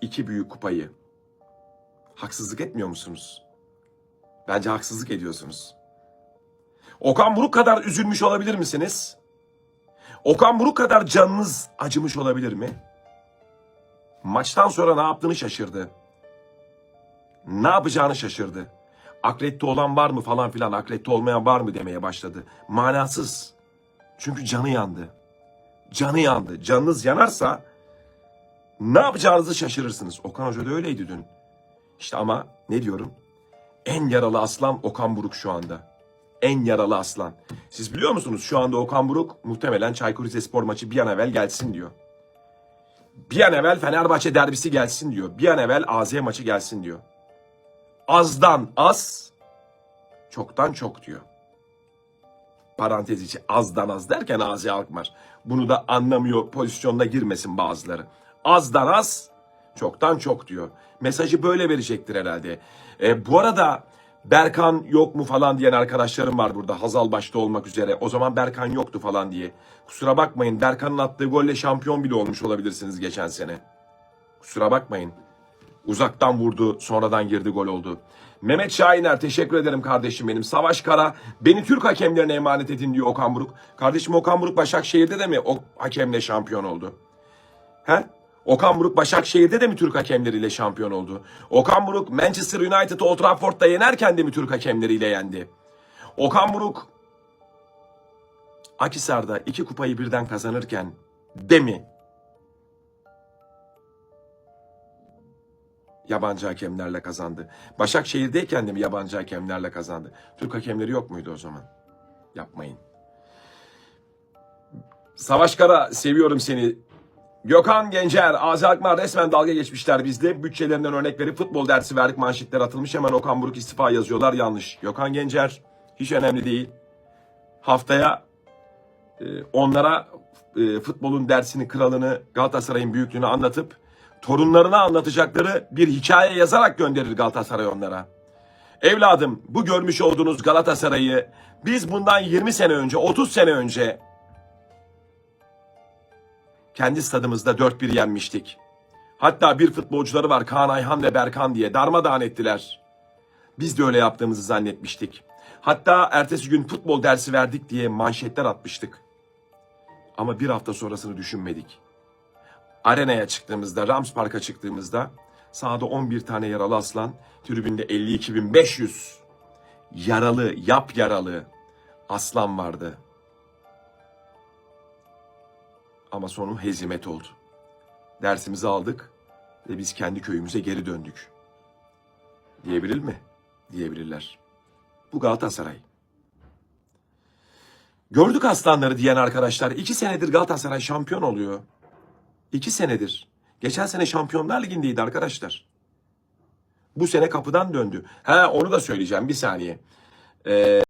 iki büyük kupayı haksızlık etmiyor musunuz? Bence haksızlık ediyorsunuz. Okan Buruk kadar üzülmüş olabilir misiniz? Okan Buruk kadar canınız acımış olabilir mi? Maçtan sonra ne yaptığını şaşırdı. Ne yapacağını şaşırdı. Aklette olan var mı falan filan, aklette olmayan var mı demeye başladı. Manasız. Çünkü canı yandı. Canı yandı. Canınız yanarsa ne yapacağınızı şaşırırsınız. Okan Hoca da öyleydi dün. İşte ama ne diyorum? En yaralı aslan Okan Buruk şu anda. En yaralı aslan. Siz biliyor musunuz şu anda Okan Buruk muhtemelen Çaykur Rizespor maçı bir an evvel gelsin diyor. Bir an evvel Fenerbahçe derbisi gelsin diyor. Bir an evvel AZ maçı gelsin diyor. Azdan az, çoktan çok diyor. Parantez içi azdan az derken AZ Alkmaar. Bunu da anlamıyor pozisyonda girmesin bazıları. Azdan az, çoktan çok diyor. Mesajı böyle verecektir herhalde. E, bu arada Berkan yok mu falan diyen arkadaşlarım var burada. Hazal başta olmak üzere. O zaman Berkan yoktu falan diye. Kusura bakmayın. Berkan'ın attığı golle şampiyon bile olmuş olabilirsiniz geçen sene. Kusura bakmayın. Uzaktan vurdu, sonradan girdi gol oldu. Mehmet Şahiner teşekkür ederim kardeşim benim. Savaş Kara beni Türk hakemlerine emanet edin diyor Okan Buruk. Kardeşim Okan Buruk Başakşehir'de de mi o hakemle şampiyon oldu? He? Okan Buruk Başakşehir'de de mi Türk hakemleriyle şampiyon oldu? Okan Buruk Manchester United'ı Old Trafford'da yenerken de mi Türk hakemleriyle yendi? Okan Buruk Akisar'da iki kupayı birden kazanırken de mi yabancı hakemlerle kazandı? Başakşehir'deyken de mi yabancı hakemlerle kazandı? Türk hakemleri yok muydu o zaman? Yapmayın. Savaş Kara seviyorum seni. Gökhan Gencer, Azi Akmar resmen dalga geçmişler bizde. Bütçelerinden örnek verip futbol dersi verdik manşetler atılmış. Hemen Okan Buruk istifa yazıyorlar yanlış. Gökhan Gencer hiç önemli değil. Haftaya e, onlara e, futbolun dersini, kralını, Galatasaray'ın büyüklüğünü anlatıp torunlarına anlatacakları bir hikaye yazarak gönderir Galatasaray onlara. Evladım bu görmüş olduğunuz Galatasaray'ı biz bundan 20 sene önce, 30 sene önce kendi stadımızda 4-1 yenmiştik. Hatta bir futbolcuları var Kaan Ayhan ve Berkan diye darmadağın ettiler. Biz de öyle yaptığımızı zannetmiştik. Hatta ertesi gün futbol dersi verdik diye manşetler atmıştık. Ama bir hafta sonrasını düşünmedik. Arenaya çıktığımızda, Rams Park'a çıktığımızda sahada 11 tane yaralı aslan, tribünde 52.500 yaralı, yap yaralı aslan vardı. Ama sonu hezimet oldu. Dersimizi aldık ve biz kendi köyümüze geri döndük. Diyebilir mi? Diyebilirler. Bu Galatasaray. Gördük aslanları diyen arkadaşlar. iki senedir Galatasaray şampiyon oluyor. İki senedir. Geçen sene Şampiyonlar Ligi'ndeydi arkadaşlar. Bu sene kapıdan döndü. Ha onu da söyleyeceğim bir saniye. Ee,